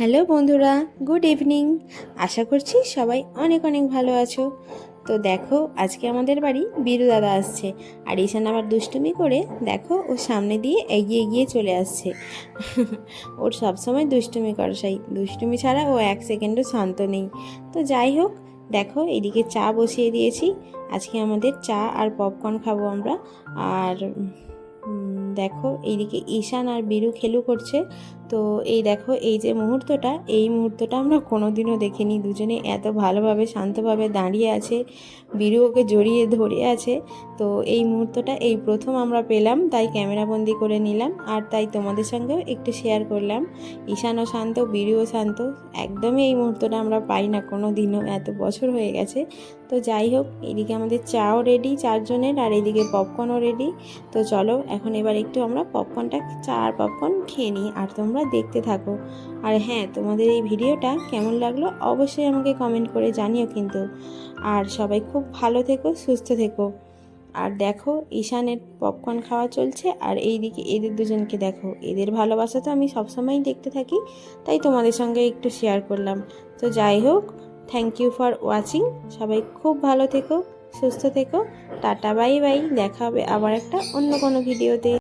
Hello বন্ধুরা, good evening. আশা করছি সবাই অনেক অনেক ভালো আছো। তো দেখো, আজকে আমাদের বাড়ি বীরু দাদা আসছে আর ঈশান আবার দুষ্টুমি করে দেখো, ও সামনে দিয়ে এগিয়ে এগিয়ে চলে আসছে। ওর সবসময় দুষ্টুমি করে সেই। দুষ্টুমি ছাড়া ও এক সেকেন্ডও শান্ত নেই। তো যাই হোক, দেখো, এদিকে চা বসিয়ে দিয়েছি। আজকে আমাদের চা আর পপকর্ন খাব আমরা। আর দেখো, এইদিকে ঈশান আর বীরু খেলু করছে। তো এই দেখো, এই যে মুহূর্তটা, এই মুহূর্তটা আমরা কোনোদিনও দেখিনি। দুজনে এত ভালোভাবে, শান্তভাবে দাঁড়িয়ে আছে, বীরু ওকে জড়িয়ে ধরে আছে। তো এই মুহূর্তটা, এই প্রথম আমরা পেলাম, তাই ক্যামেরাবন্দি করে নিলাম। আর তাই তোমাদের সঙ্গেও একটু শেয়ার করলাম। ঈশানও শান্ত বীরুও শান্ত, একদমই এই মুহূর্তটা আমরা পাই না কোনো দিনও এত বছর হয়ে গেছে। তো যাই হোক, এদিকে আমাদের চাও রেডি চারজনের, আর এদিকে পপকর্নও রেডি তো চলো, এখন এবার একটু আমরা পপকর্নটা চা আর পপকর্ন খেয়ে নিই। আর তোমরা দেখতে থাকো। আর হ্যাঁ তোমাদের এই ভিডিওটা কেমন লাগল অবশ্যই আমাকে কমেন্ট করে জানিও কিন্তু। আর সবাই খুব ভালো থেকো, সুস্থ থেকো। আর দেখো, ঈশানের পপকর্ন খাওয়া চলছে আর এইদিকে এদের দুজনকে দেখো। এদের ভালোবাসা তো আমি সবসময়ই দেখতে থাকি, তাই তোমাদের সঙ্গে একটু শেয়ার করলাম। তো যাই হোক থ্যাংক ইউ ফর ওয়াচিং সবাই খুব ভালো থেকো, সুস্থ থেকো। টাটা বাই বাই দেখা হবে আবার একটা অন্য কোনো ভিডিওতে।